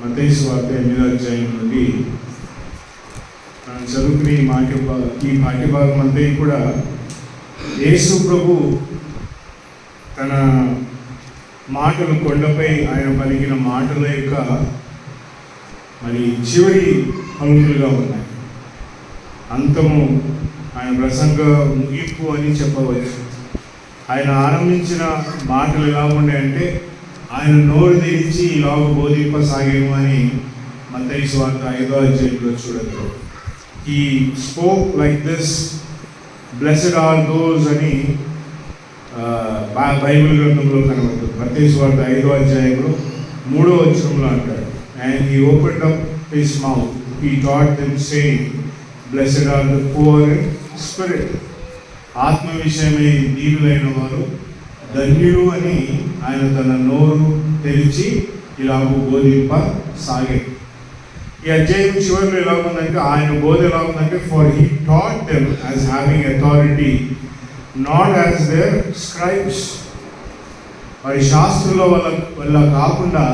మతేసు వార్త ఎనిమిదో అధ్యాయం నుండి మనం చదువుకునే ఈ పాఠ్య ఈ పాఠ్యభాగం అంతా కూడా యేసు ప్రభు తన మాటలు కొండపై ఆయన పలికిన మాటల యొక్క మరి చివరి పలుకులుగా ఉన్నాయి. అంతము ఆయన ప్రసంగ ముగింపు అని చెప్పవచ్చు. ఆయన ఆరంభించిన మాటలు ఎలా ఉన్నాయంటే ఆయన నోరు తెరిచి ఇలాగ బోధింపసాగేమో అని మతయి స్వార్థ ఐదో అధ్యాయంలో చూడదు he spoke like this blessed are those అని బై- బైబిల్ గ్రంథంలో కనబడుతుంది. మతయి స్వార్థ ఐదో అధ్యాయంలో మూడో వచనంలో అంటాడు. And he open up his mouth he taught them saying blessed are the poor spirit ఆత్మ విషయమై నీరులైన వారు ధన్యుడు అని ఆయన తన నోరు తెరిచి ఇలాగూ బోధింప సాగే. ఈ అధ్యాయం చివరిలో ఎలా ఉందంటే ఆయన బోధ ఎలా ఉందంటే for he taught them as having authority not as their scribes వారి శాస్త్రుల వల్ల వల్ల కాకుండా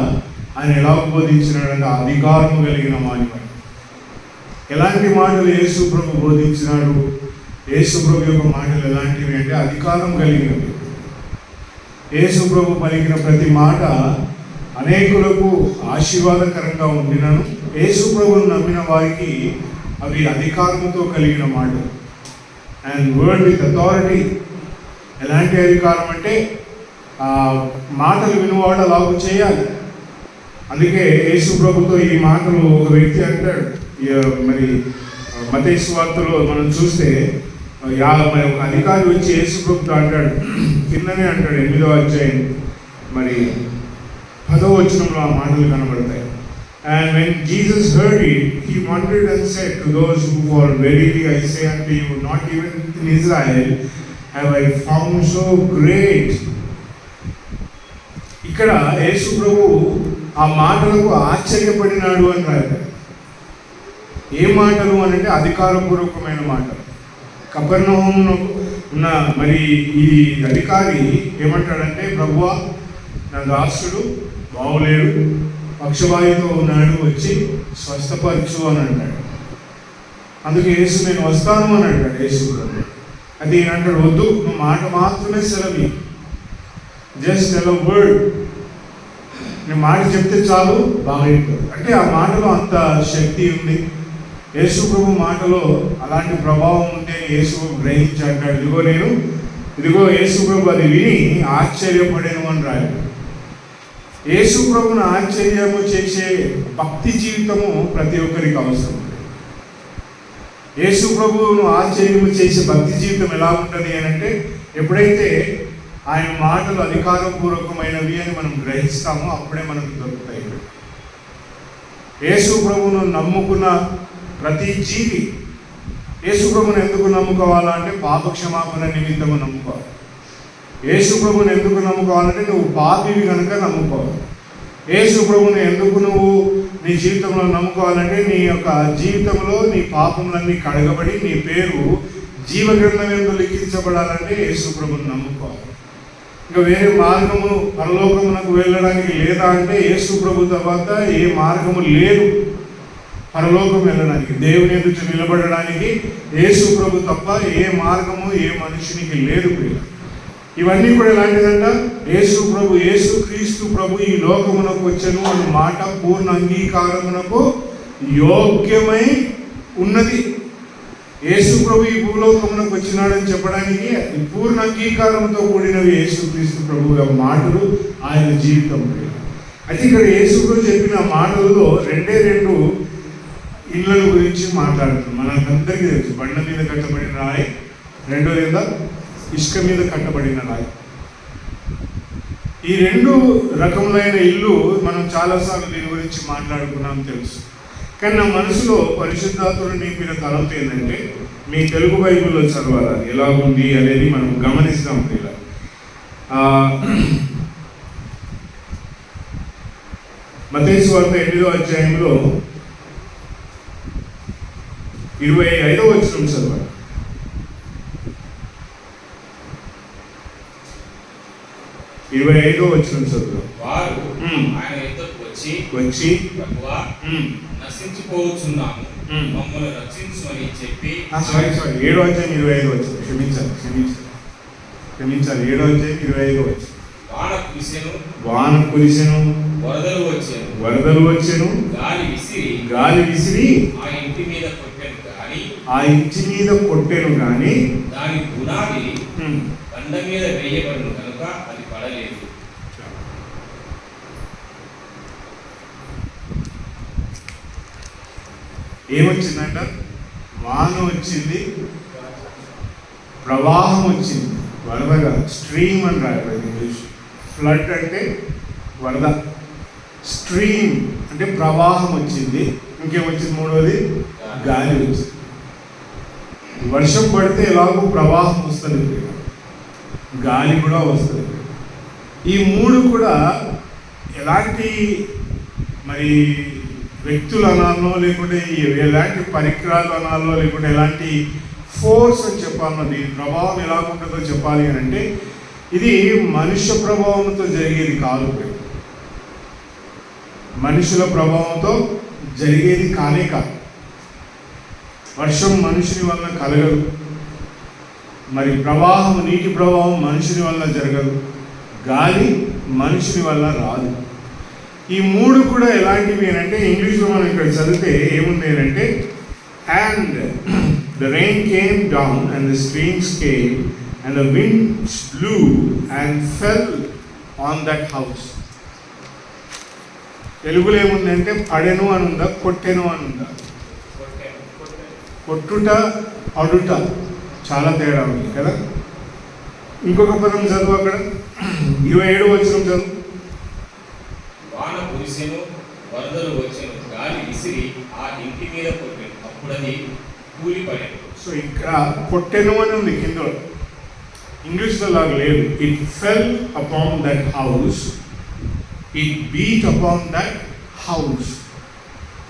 ఆయన ఎలా బోధించినాడంటే అధికారం కలిగిన వాణి ఎలాంటి మాటలు యేసు ప్రభు బోధించినాడు? యేసు ప్రభు యొక్క మాటలు ఎలాంటివి అంటే అధికారం కలిగినవి. యేసు ప్రభు పలికిన ప్రతి మాట అనేకులకు ఆశీర్వాదకరంగా ఉండినను. యేసు ప్రభును నమ్మిన వారికి అవి అధికారంతో కలిగిన మాటలు అండ్ వర్డ్ విత్ అథారిటీ ఎలాంటి అధికారం అంటే మాటలు వినువాడు అలాగూ చేయాలి. అందుకే యేసు ప్రభుతో ఈ మాటలు ఒక వ్యక్తి అంటాడు. మరి మతేశ్వార్తలో మనం చూస్తే యా ఒక అధికారి వచ్చి యేసుప్రభుతో అంటాడు కిందనే అంటాడు ఎనిమిదో అధ్యాయం. మరి పదో వచనంలో ఆ మాటలు కనబడతాయి. And when Jesus heard it he wanted and said to those who far very I say అంటే you not even in Israel have I found so great ఇక్కడ యేసు ప్రభు ఆ మాటలకు ఆశ్చర్యపడినాడు అన్నారు ఏ మాటలు అని అంటే అధికారపూర్వకమైన మాటలు. కపర్ణహోమును ఉన్న మరి ఈ అధికారి ఏమంటాడంటే ప్రభువ నా దాసుడు బాగులేడు పక్షవాయుతో ఉన్నాడు వచ్చి స్వస్థపరచు అని అంటాడు. అందుకే యేసు నేను వస్తాను అని అంటాడు యేసు అది ఈయన అంటాడు వద్దు నువ్వు మాట మాత్రమే సెలవి. జస్ట్ ఎల్ వర్డ్. నేను మాట చెప్తే చాలు బాగైపోతుంది అంటే ఆ మాటలో అంత శక్తి ఉంది. యేసు ప్రభు మాటలో అలాంటి ప్రభావం ఉంటే యేసు ప్రభు గ్రహించి అంటాడు ఇదిగో నేను ఇదిగో యేసు ప్రభు అది విని ఆశ్చర్యపడేను అని రాయాలి యేసు ప్రభును ఆశ్చర్యము చేసే భక్తి జీవితము ప్రతి ఒక్కరికి అవసరం. యేసు ప్రభువును ఆశ్చర్యము చేసే భక్తి జీవితం ఎలా ఉంటుంది అని అంటే ఎప్పుడైతే ఆయన మాటలు అధికారపూర్వకమైనవి అని మనం గ్రహిస్తామో అప్పుడే మనకు దొరుకుతాయి. యేసు ప్రభువును నమ్ముకున్న ప్రతి జీవి యేసుప్రభుని ఎందుకు నమ్ముకోవాలంటే పాప క్షమాపణ నిమిత్తము నమ్ముకోవాలి. యేసుప్రభుని ఎందుకు నమ్ముకోవాలంటే నువ్వు పాపివి కనుక నమ్ముకోవాలి. యేసుప్రభుని ఎందుకు నువ్వు నీ జీవితంలో నమ్ముకోవాలంటే నీ యొక్క జీవితంలో నీ పాపములన్నీ కడగబడి నీ పేరు జీవగ్రంథం ఎందుకు లిఖించబడాలంటే యేసుప్రభుని నమ్ముకోవాలి. ఇంకా వేరే మార్గము పరలోకమునకు వెళ్ళడానికి లేదా అంటే యేసు ప్రభు తర్వాత ఏ మార్గము లేదు. పరలోకం వెళ్ళడానికి దేవుని ఎదుట నిలబడడానికి యేసు ప్రభు తప్ప ఏ మార్గము ఏ మనిషినికి లేదు ప్రియ ఇవన్నీ కూడా ఎలాంటిదంట? యేసు ప్రభు యేసు క్రీస్తు ప్రభు ఈ లోకమునకు వచ్చను అన్న మాట పూర్ణ అంగీకారమునకు యోగ్యమై ఉన్నది. యేసు ప్రభు ఈ భూలోకమునకు వచ్చినాడని చెప్పడానికి పూర్ణ అంగీకారంతో కూడినవి యేసు క్రీస్తు ప్రభు యొక్క మాటలు ఆయన జీవితం అయితే ఇక్కడ యేసు ప్రభు చెప్పిన మాటలలో రెండే రెండు ఇళ్ళ గురించి మాట్లాడుతున్నాం. మనకందరికీ తెలుసు బండ మీద కట్టబడిన రాయి రెండో లేదా ఇసుక మీద కట్టబడిన రాయి. ఈ రెండు రకములైన ఇల్లు మనం చాలాసార్లు దీని గురించి మాట్లాడుకున్నాం తెలుసు. కానీ నా మనసులో పరిశుద్ధాత్మను నింపిన తలంపు ఏంటంటే మీ తెలుగు బైబిల్లో చదవాలి అది ఎలా ఉంది అనేది మనం గమనిస్తాం ఇలా. మతేసు ఎనిమిదో అధ్యాయంలో ఇరవై ఐదో వచ్చిన చదవాలి ఇరవై ఐదో వచ్చిన చదువు. వారు. ఆయన యుద్ధకు వచ్చి వచ్చి నశించిపోవచ్చున్నాము మ్మ్. మమ్మల్ని రక్షించమని చెప్పి సారీ సారీ ఏడో అధ్యాయం ఇరవై ఐదు వచ్చింది క్షమించాలి క్షమించాలి. క్షమించాలి. ఏడో అధ్యాయం ఇరవై ఐదు వచ్చింది వాన కురిసెను వాన కురిసెను వరదలు వచ్చాను. వరదలు వచ్చెను గాలి విసిరి గాలి విసిరి ఆ ఇంటి మీద ఆ ఇంటి మీద కొట్టెను కానీ దాని పునాది బండ మీద వేయబడును కనుక అది పడలేదు. ఏమొచ్చిందంట? వాన వచ్చింది ప్రవాహం వచ్చింది. వరదగా స్ట్రీమ్ అని రాయబడింది ఇంగ్లీష్. ఫ్లడ్ అంటే వరద. స్ట్రీమ్ అంటే ప్రవాహం వచ్చింది. ఇంకేమొచ్చింది మూడవది గాలి వచ్చింది. వర్షం పడితే ఎలాగో ప్రవాహం వస్తుంది. గాలి కూడా వస్తుంది. ఈ మూడు కూడా ఎలాంటి మరి వ్యక్తులు అనాలో లేకుంటే ఎలాంటి పరికరాలు అనాలో లేకుంటే ఎలాంటి ఫోర్స్ అని చెప్పాలన్నా దీని ప్రభావం ఎలా ఉంటుందో చెప్పాలి అని అంటే ఇది మనుష్య ప్రభావంతో జరిగేది కాదు. మనుషుల ప్రభావంతో జరిగేది కానే కాదు. వర్షం మనుషుని వల్ల కలగదు. మరి ప్రవాహం నీటి ప్రవాహం మనుషుని వల్ల జరగదు. గాలి మనుషుని వల్ల రాదు. ఈ మూడు కూడా ఎలాంటివి అంటే ఇంగ్లీష్లో మనం ఇక్కడ చదివితే ఏముంది అంటే and the rain came down and the streams came and the winds blew and fell on that house తెలుగులో ఏముంది అంటే పడెను అని ఉందా కొట్టెను అని ఉందా కొట్టుట అడుట చాలా తేడా ఉంది కదా? ఇంకొక పదం చదువు అక్కడ. ఇరవై ఏడు వచ్చిన చదువు. వాన కురిసెను వరదలు వచ్చెను గాలి విసిరి ఆ ఇంటి మీద కొట్టాను అప్పుడు అది కూలిపడేది సో ఇక్కడ కొట్టెను అని ఉంది కింద. ఇంగ్లీష్లో లాగా లేదు. It fell upon that house it beat upon that house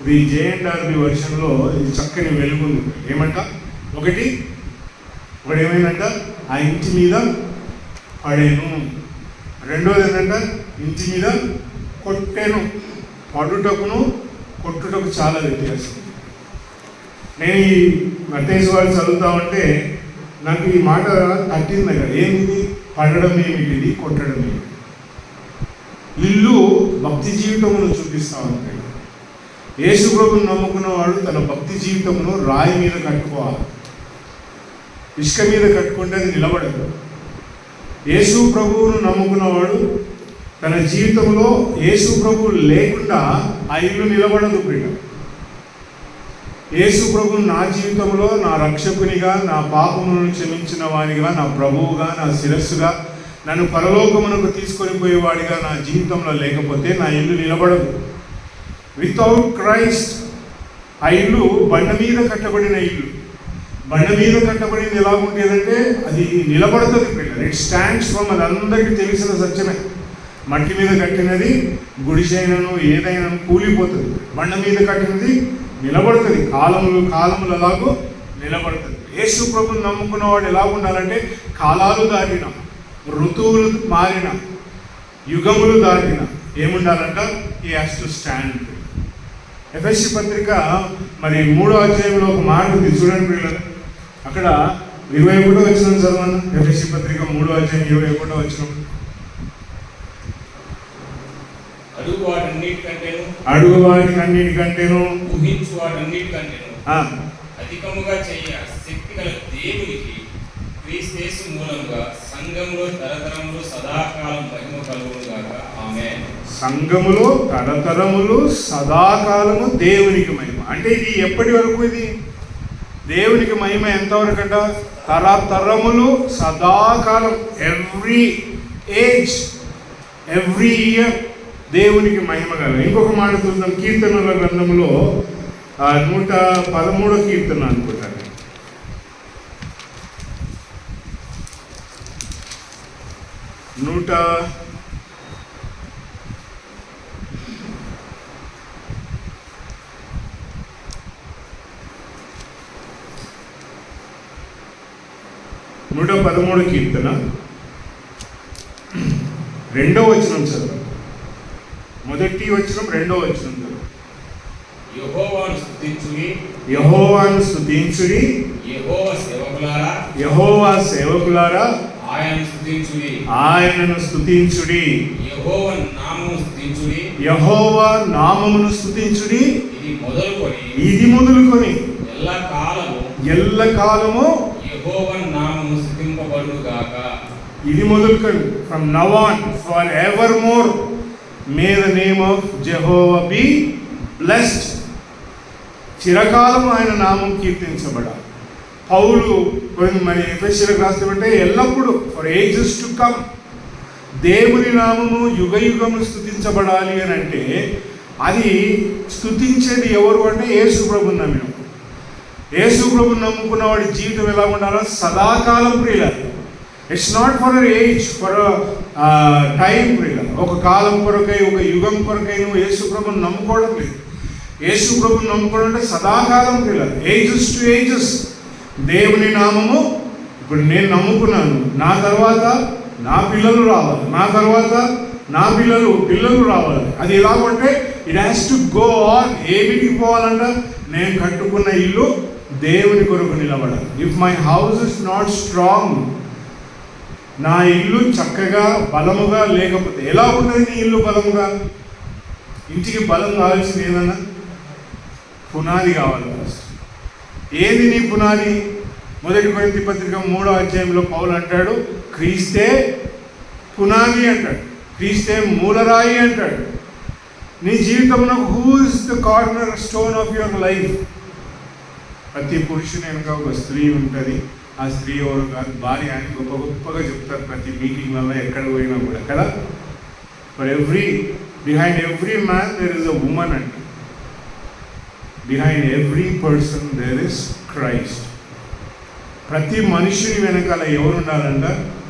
ఇది జేఎన్ఆర్బి వర్షన్లో ఇది చక్కని వెలుగుంది ఏమంట? ఒకటి ఒకటి ఏమైందంట? ఆ ఇంటి మీద పడేను. రెండోది ఏంటంట? ఇంటి మీద కొట్టాను. పడుటకును కొట్టుటకు చాలా వ్యత్యాసం. నేను ఈ మతేశ్వర వారు చదువుతా ఉంటే నాకు ఈ మాట తట్టింది కదా ఏమిటి పడడం ఏమిటిది? కొట్టడం ఏమిటి ఇల్లు భక్తి జీవితమును చూపిస్తా ఉంటాయి. యేసు ప్రభుని నమ్ముకున్నవాడు తన భక్తి జీవితంలో రాయి మీద కట్టుకోవాలి. ఇసుక మీద కట్టుకుంటే అది నిలబడదు. యేసు ప్రభువును నమ్ముకున్నవాడు తన జీవితంలో యేసు ప్రభు లేకుండా ఆ ఇల్లు నిలబడదు ప్రియ యేసు ప్రభు నా జీవితంలో నా రక్షకునిగా నా పాపములను క్షమించిన వానిగా నా ప్రభువుగా నా శిరస్సుగా నన్ను పరలోకమునకు తీసుకొని పోయేవాడిగా నా జీవితంలో లేకపోతే నా ఇల్లు నిలబడదు. వితౌట్ క్రైస్ట్ ఆ ఇల్లు బండ మీద కట్టబడిన ఇల్లు. బండ మీద కట్టబడింది ఎలా ఉండేదంటే అది నిలబడుతుంది పిల్లలు. ఇట్ స్టాండ్స్ ఫ్రమ్ అది అందరికీ తెలిసిన సత్యమే. మట్టి మీద కట్టినది గుడిసైనను ఏదైనా కూలిపోతుంది. బండ మీద కట్టినది నిలబడుతుంది. కాలములు కాలములు ఎలాగో నిలబడుతుంది. యేసు ప్రభుని నమ్ముకున్నవాడు ఎలా ఉండాలంటే కాలాలు దాటిన ఋతువులు మారిన యుగములు దాటిన ఏముండాలంట? ఈ హ్యాస్ టు స్టాండ్ ఎఫ్ఎస్సి పత్రిక మరి మూడో అధ్యాయంలో ఒక మాట ఉంది. చూడండి పిల్లలు అక్కడ ఇరవై ఒకటో వచ్చిన చదవను ఎఫ్ఎస్సి పత్రిక మూడో అధ్యాయం ఇరవై ఒకటో వచ్చిన అడుగు వాటన్నిటికంటేను అడుగు వారికి అన్నిటికంటేను ఊహించు వాటన్నిటికంటేను అధికముగా చెయ్య శక్తి గల దేవునికి క్రీస్తేసు మూలంగా సంఘంలో తరతరములు సదాకాలం మహిమ కలుగును గాక ఆమె సంఘములో తరతరములు సదాకాలము దేవునికి మహిమ. అంటే ఇది ఎప్పటి వరకు ఇది? దేవునికి మహిమ ఎంతవరకు అంట తరతరములు సదాకాలం ఎవ్రీ ఏజ్ ఎవ్రీ ఇయర్ దేవునికి మహిమ కల ఇంకొక మాట చూద్దాం కీర్తనల గ్రంథంలో నూట పదమూడో కీర్తన అనుకుంటాను నూట నూట పదమూడు కీర్తన. రెండో వచనం చదువు మొదటి వచ్చిన రెండో వచ్చిన యెహోవాను స్తుతించుడి. యహోవాను స్తుతించుడి. యెహోవా సేవకులారా. యహోవా సేవకులారా. ఆయనను స్తుతించుడి. ఆయనను స్తుతించుడి. యెహోవా నామమును స్తుతించుడి. యహోవా నామమును స్తుతించుడి. ఇది మొదలుకొని. ఇది మొదలుకొని. ఎల్ల కాలము ఎల్ల కాలము యెహోవా స్తుతింపబడును గాక ఇది మొదలుకండి. From now on for ever more may the name of Jehovah be blessed చిరకాలం ఆయన నామం కీర్తించబడాలి. పౌలు కొన్ని మరి ఎఫ్ఎస్సీలకు రాస్తామంటే ఎల్లప్పుడూ ఫర్ ఏజెస్ టు కమ్ దేవుని నామము యుగ యుగము స్థుతించబడాలి అని అంటే అది స్థుతించేది ఎవరు అంటే యేసు ప్రభుని నమ్మిన యేసు నమ్ముకున్న వాడి జీవితం ఎలా ఉండాలో? సదాకాలం ప్రియులాలి it's not for age for time ఒక కాలం కొరకై ఒక యుగం కొరకై నువ్వు యేసు ప్రభుని నమ్ముకోవడం లేదు. యేసు ప్రభుని నమ్ముకోవడం అంటే సదాకాలం పిల్లలు. ఏజెస్ టు ఏజెస్ దేవుని నామము ఇప్పుడు నేను నమ్ముకున్నాను. నా తర్వాత నా పిల్లలు రావాలి. నా తర్వాత నా పిల్లలు పిల్లలు రావాలి. అది ఎలాగంటే it has to go on ఏమిటికి పోవాలంట? నేను కట్టుకున్న ఇల్లు దేవుని కొరకు నిలబడాలి. If my house is not strong నా ఇల్లు చక్కగా బలముగా లేకపోతే ఎలా ఉన్నది నీ ఇల్లు బలముగా? ఇంటికి బలం కావాల్సింది ఏదన్నా? పునాది కావాలి ఫస్ట్ ఏది నీ పునాది? మొదటి కొరింథీ పత్రిక మూడో అధ్యాయంలో పౌలు అంటాడు క్రీస్తే పునాది అంటాడు. క్రీస్తే మూలరాయి అంటాడు. నీ జీవితంలో who is the corner stone of your life ప్రతి పురుషుని వెనుక ఒక స్త్రీ ఉంటుంది. ఆ స్త్రీ ఎవరు కాదు భార్య అని గొప్ప గొప్పగా చెప్తారు ప్రతి మీటింగ్లలో ఎక్కడ పోయినా కూడా. కదా? For every behind every man there is a woman అంట behind every person there is Christ ప్రతి మనిషిని వెనకాల ఎవరు ఉండాలంట?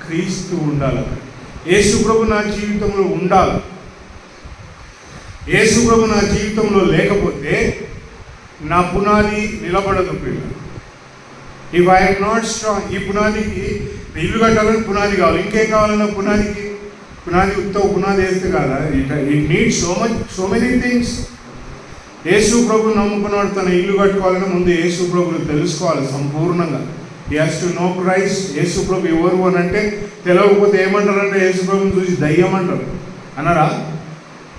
క్రీస్తు ఉండాలంట. యేసుప్రభు నా జీవితంలో ఉండాలి. యేసుప్రభు నా జీవితంలో లేకపోతే నా పునాది నిలబడదు పిల్లలు. ఇఫ్ ఐఎమ్ నాట్ స్ట్రాంగ్ ఈ పునాదికి ఇల్లు కట్టాలని పునాది కావాలి. ఇంకేం కావాలన్నా పునాదికి? పునాది ఉత్త పునాది వేస్తే కాదా it it need so much so many things యేసు ప్రభు నమ్ముకున్నాడు తన ఇల్లు కట్టుకోవాలని ముందు యేసు ప్రభుని తెలుసుకోవాలి సంపూర్ణంగా. యాస్ టు నో క్రైస్ట్ యేసు ప్రభు ఎవరు అని అంటే తెలియకపోతే ఏమంటారంటే యేసు ప్రభుని చూసి దయ్యం అంటారు. అన్నారా?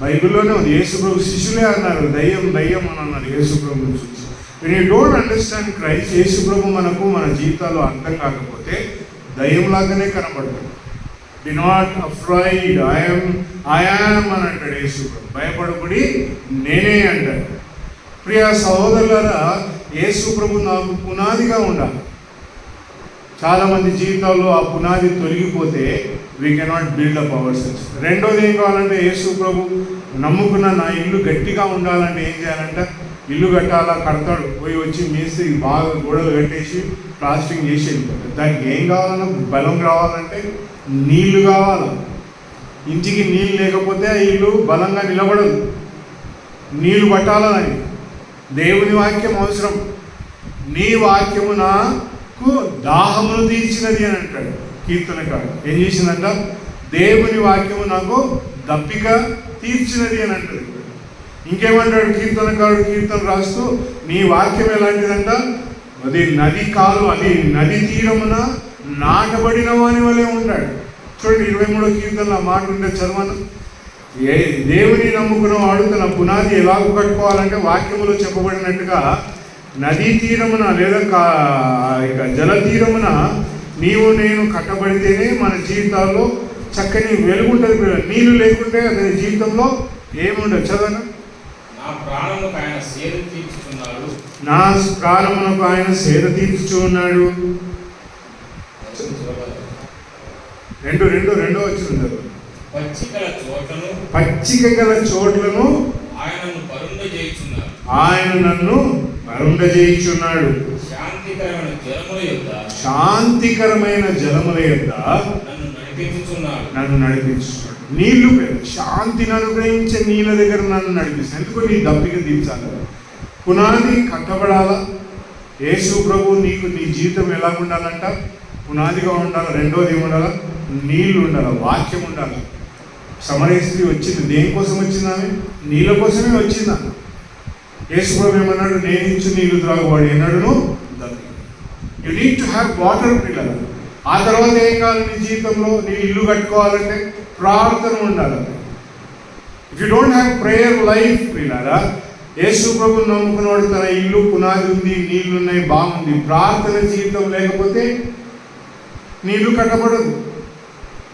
బైబిల్లోనే ఉంది. యేసు ప్రభు శిష్యులే అన్నారు దయ్యం దయ్యం అని అన్నారు యేసు ప్రభుని చూసి. When you don't understand Christ యేసు ప్రభు మనకు మన జీవితాల్లో అర్థం కాకపోతే దయ్యంలాగానే కనబడతాడు be not afraid I'm I am అని అంటాడు యేసు ప్రభు భయపడబడి నేనే అంటాడు ప్రియ సహోదరులారా యేసు ప్రభు నాకు పునాదిగా ఉండాలి చాలామంది జీవితాల్లో ఆ పునాది తొలగిపోతే we cannot build up our selves రెండోది ఏం కావాలంటే యేసు ప్రభు నమ్ముకున్న నా ఇల్లు గట్టిగా ఉండాలంటే ఏం చేయాలంటే ఇల్లు కట్టాలా కడతాడు పోయి వచ్చి మేసి బాగా గోడలు కట్టేసి ప్లాస్టింగ్ చేసి వెళ్ళిపోతాడు. దానికి ఏం కావాలన్నా బలం కావాలంటే నీళ్ళు కావాలి. ఇంటికి నీళ్ళు లేకపోతే ఆ ఇల్లు బలంగా నిలబడదు. నీళ్ళు పట్టాలని దేవుని వాక్యం అవసరం. నీ వాక్యము నాకు దాహమును తీర్చినది అని అంటాడు కీర్తనకాడు ఏం చేసిందంట? దేవుని వాక్యము నాకు దప్పిక తీర్చినది అని అంటాడు. ఇంకేమంటాడు? కీర్తనకారుడు కీర్తన రాస్తూ నీ వాక్యం ఎలాంటిదంట? అది నది కాలు అది నది తీరమున నాటబడిన వాని వలె ఉంటాడు చూడండి ఇరవై మూడో కీర్తనలో మాట ఉండే చదవను ఏ దేవుని నమ్ముకున్న వాడు తన పునాది ఎలాగ కట్టుకోవాలంటే వాక్యములో చెప్పబడినట్టుగా నదీ తీరమున లేదా కా- ఇక జల తీరమున నీవు నేను కట్టబడితేనే మన జీవితాల్లో చక్కని వెలుగుంటుంది. నీళ్ళు లేకుంటే అతని జీవితంలో ఏముండదు. చదవను ఆయన సేద తీర్చుచున్నాడు. నా ప్రాణమునకు ఆయన సేద తీర్చుచూ ఉన్నాడు రెండు రెండు రెండో వచ్చింది. పచ్చికల పచ్చిక గల చోట్లను ఆయనను పరుండ ఆయన నన్ను మరుండజేయుచున్నాడు శాంతికరమైన జలముల యొక్క శాంతికరమైన జలముల యొక్క నన్ను నడిపించుచున్నాడు. నన్ను నడిపించున్నాడు నీళ్ళు శాంతిని అనుగ్రహించే నీళ్ళ దగ్గర నన్ను నడిపిస్తాను ఎందుకు నీ దప్పిక దించాలి పునాది కట్టబడాలా? యేసు ప్రభు నీకు నీ జీవితం ఎలా ఉండాలంట? పునాదిగా ఉండాలి? రెండోది ఉండాలా నీళ్ళు ఉండాలి? వాక్యం ఉండాలి? సమరయ స్త్రీ వచ్చింది దేనికోసం వచ్చింది ఆమె? నీళ్ళ కోసమే వచ్చిందా? యేసుప్రభు ఏమన్నాడు? నేనించు నీళ్ళు నీళ్ళు త్రాగువాడు ఎన్నడును you need to have water పిల్లలు. ఆ తర్వాత ఏం కావాలి నీ జీవితంలో? నీ ఇల్లు కట్టుకోవాలంటే? ప్రార్థన ఉండాలి. If you don't have prayer life పిల్లరా యేసు ప్రభు నమ్ముకున్నవాడు తన ఇల్లు పునాది ఉంది నీళ్ళు ఉన్నాయి బాగుంది. ప్రార్థన జీవితం లేకపోతే నీళ్ళు కట్టబడదు.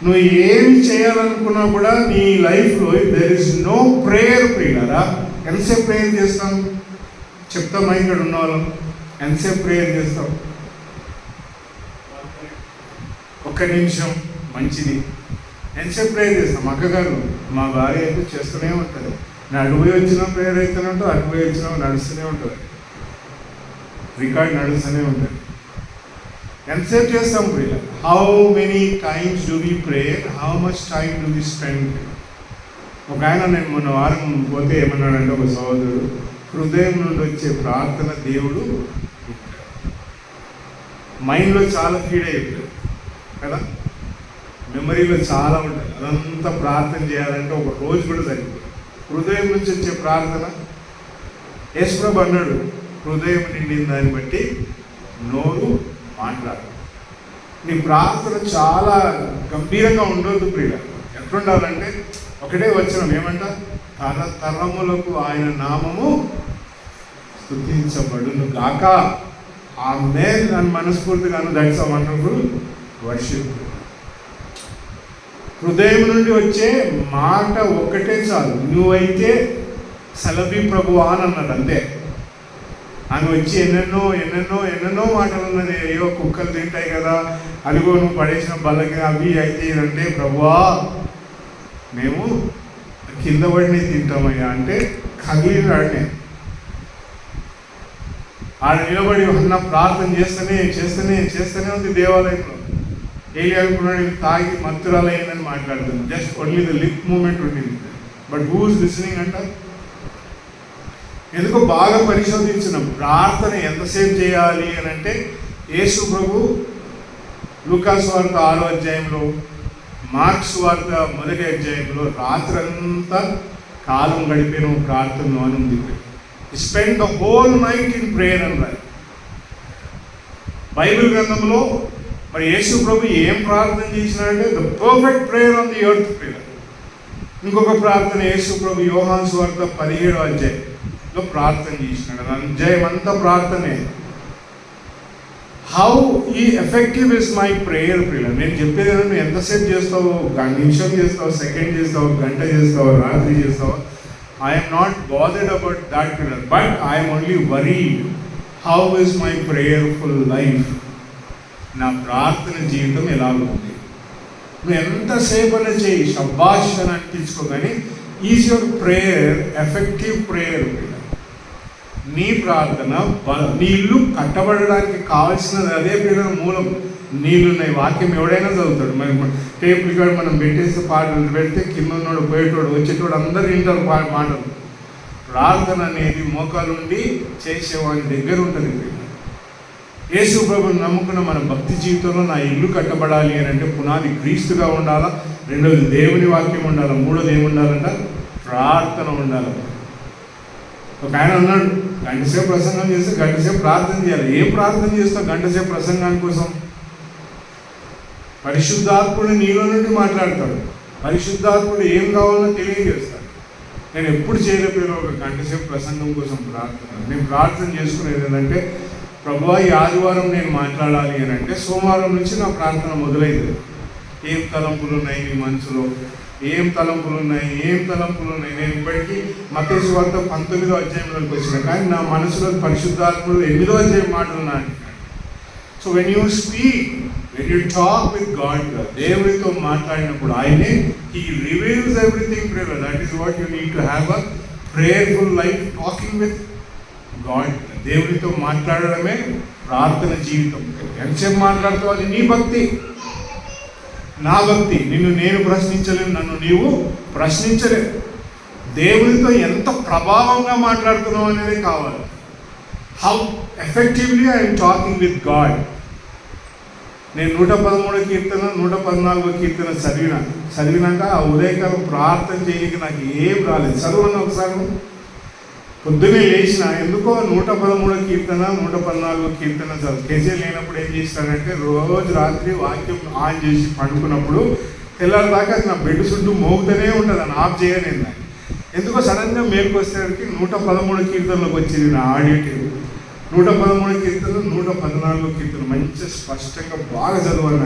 నువ్వు ఏమి చేయాలనుకున్నా కూడా నీ లైఫ్లో దెర్ ఇస్ నో ప్రేయర్ ప్రియులరా. ఎంతసేపు ప్రేయర్ చేస్తాం? చెప్తామా ఇక్కడ ఉన్న వాళ్ళం. ఎంతసేపు ప్రేయర్ చేస్తాం? ఒక్క నిమిషం మంచిది. ఎంతసేపు ప్రేయర్ చేస్తాం అక్కగారు మా భార్య అయితే చేస్తూనే ఉంటుంది. నేను వచ్చిన ప్రేయర్ అయితేనే ఉంటుంది అటుపోయి వచ్చిన నడుస్తూనే ఉంటుంది. రికార్డ్ నడుస్తూనే ఉంటుంది. ఎంతసేపు చేస్తాం ప్రియ? How many times do we prayer how much time do we spend ఒక ఆయన నేను మొన్న వారం పోతే ఏమన్నాడంటే ఒక సహోదరుడు హృదయం నుండి వచ్చే ప్రార్థన దేవుడు మైండ్లో చాలా ఫీడ్ అయిపోయాడు కదా? మెమరీలో చాలా ఉంటాయి. అదంతా ప్రార్థన చేయాలంటే ఒక రోజు కూడా సరిపోదు. హృదయం నుంచి వచ్చే ప్రార్థన? యేసుప్రభు అన్నాడు హృదయం నిండిన దాన్ని బట్టి నోరు మాట్లాడు. నీ ప్రార్థన చాలా గంభీరంగా ఉండొద్దు ప్రియ ఎట్లుండాలంటే ఒకటే వచ్చిన ఏమంట? తర తరములకు ఆయన నామము స్థుతించబడును గాక. ఆ మేల్ నన్ను మనస్ఫూర్తిగాను దట్స్ అ వర్షిప్ హృదయం నుండి వచ్చే మాట ఒక్కటే చాలు. నువ్వైతే సలభి ప్రభు అని అన్నాడు అంతే. ఆమె వచ్చి ఎన్నెన్నో ఎన్నెన్నో ఎన్నెన్నో మాటలు ఉన్నది. అయ్యో కుక్కలు తింటాయి కదా. అదిగో నువ్వు పడేసిన బల్లకి అవి అయితే అంటే ప్రభువా మేము కింద పడిని తింటామయ్యా. అంటే కదిలినాడనే ఆడ నిలబడి ఉన్న ప్రార్థన చేస్తూనే చేస్తూనే చేస్తూనే ఉంది దేవాలయంలో. ఏలి అనుకున్నాడు తాగి మంత్రాలయ్యిందని మాట్లాడుతుంది. Just only the lip movement ఉండింది బట్ హూస్ లిసనింగ్ అంట? ఎందుకో బాగా పరిశోధించిన. ప్రార్థన ఎంతసేపు చేయాలి అని అంటే యేసు ప్రభు లూకాస్ వార్త ఆరో అధ్యాయంలో మార్క్స్ వార్త మొదటి అధ్యాయంలో రాత్రంతా కాలం గడిపిన ప్రార్థన అని ఉంది spend the whole night in prayer అని రాయి బైబిల్ గ్రంథంలో మరి యేసు ప్రభు ఏం ప్రార్థన చేసినాడంటే the perfect prayer on the earth prayer ఇంకొక ప్రార్థన యేసు ప్రభు యోహాన్ వార్త పదిహేడు అధ్యాయంలో ప్రార్థన చేసినాడు. అధ్యాయం అంతా ప్రార్థనే. హౌ ఈ ఎఫెక్టివ్ ఇస్ మై ప్రేయర్ ప్రియుల నేను చెప్పేది నువ్వు ఎంతసేపు చేస్తావు గంట నిమిషం చేస్తావు సెకండ్ చేస్తావు గంట చేస్తావు రాత్రి చేస్తావు I'm not bothered about that ప్రియుల but I'm only worry how is my prayerful life నా ప్రార్థన జీవితం ఎలా ఉంది. నువ్వు ఎంతసేపు చేయి శబ్బాష్ అని అనిపించుకో కానీ is your prayer effective prayer నీ ప్రార్థన నీళ్ళు కట్టబడడానికి కావాల్సినది అదే పేరు మూలం. నీళ్ళున్నాయి వాక్యం ఎవడైనా చదువుతాడు. మరి టేబుల్ కాడ మనం పెట్టేసి పాటలు పెడితే కింద ఉన్నోడు పోయేటోడు వచ్చేటోడు అందరు వింటారు పా- మాటలు. ప్రార్థన అనేది మోకాలుండి చేసేవాడి దగ్గర ఉంటుంది యేసు ప్రభుని నమ్ముకున్న మన భక్తి జీవితంలో నా ఇల్లు కట్టబడాలి అని అంటే పునాది క్రీస్తుగా ఉండాలా? రెండోది దేవుని వాక్యం ఉండాలా? మూడోది ఏముండాలంట? ప్రార్థన ఉండాలి? ఒక ఆయన అన్నాడు గంటసేపు ప్రసంగం చేస్తే గంటసేపు ప్రార్థన చేయాలి. ఏం ప్రార్థన చేస్తావు గంటసేపు ప్రసంగాని కోసం? పరిశుద్ధాత్ముడు నీలో నుండి మాట్లాడతాడు. పరిశుద్ధాత్ముడు ఏం కావాలో తెలియజేస్తాడు. నేను ఎప్పుడు చేయలేకపోయినా ఒక గంటసేపు ప్రసంగం కోసం ప్రార్థన. నేను ప్రార్థన చేసుకునేది ఏంటంటే ప్రభా ఈ ఆదివారం నేను మాట్లాడాలి అని అంటే సోమవారం నుంచి నా ప్రార్థన మొదలైంది. ఏం తలంపులు ఉన్నాయి మీ మనసులో? ఏం తలంపులు ఉన్నాయి ఏం తలంపులు ఉన్నాయి నేను ఇప్పటికీ మతేసు వార్త పంతొమ్మిదో అధ్యాయంలోకి వచ్చిన కానీ నా మనసులో పరిశుద్ధాత్ముడు ఎనిమిదో అధ్యాయం మాటలు so when you speak when you talk with God దేవుడితో మాట్లాడినప్పుడు ఆయనే he reveals everything prayer that is what you need to have a prayerful life talking with God దేవుడితో మాట్లాడడమే ప్రార్థన జీవితం. ఎంతసేపు మాట్లాడుతావు? అది నీ భక్తి. నా భక్తి. నిన్ను నేను ప్రశ్నించలేను నన్ను నీవు ప్రశ్నించలేవు దేవుడితో ఎంత ప్రభావంగా మాట్లాడుతున్నావు అనేది కావాలి. How effectively I'm talking with God నేను నూట పదమూడో కీర్తన నూట పద్నాలుగో కీర్తన చదివిన. చదివినాక ఆ ఉదయకాలం ప్రార్థన చేయక నాకు ఏం రాలేదు. చదవను ఒకసారి. పొద్దునే లేచిన ఎందుకో నూట పదమూడు కీర్తన నూట పద్నాలుగు కీర్తన చదువు. కెజే లేనప్పుడు ఏం చేస్తానంటే రోజు రాత్రి వాక్యం ఆన్ చేసి పండుకున్నప్పుడు తెల్లారిదాకా అది నా బెడ్ చుట్టూ మోగుతూనే ఉంటుంది అని ఆఫ్ చేయలేదు నాకు. ఎందుకో సడన్గా మేలుకు వచ్చేసరికి నూట పదమూడు కీర్తనలకు వచ్చింది నా ఆడియో నూట పదమూడు కీర్తనలు నూట పద్నాలుగు కీర్తనలు. మంచి స్పష్టంగా బాగా చదవాలి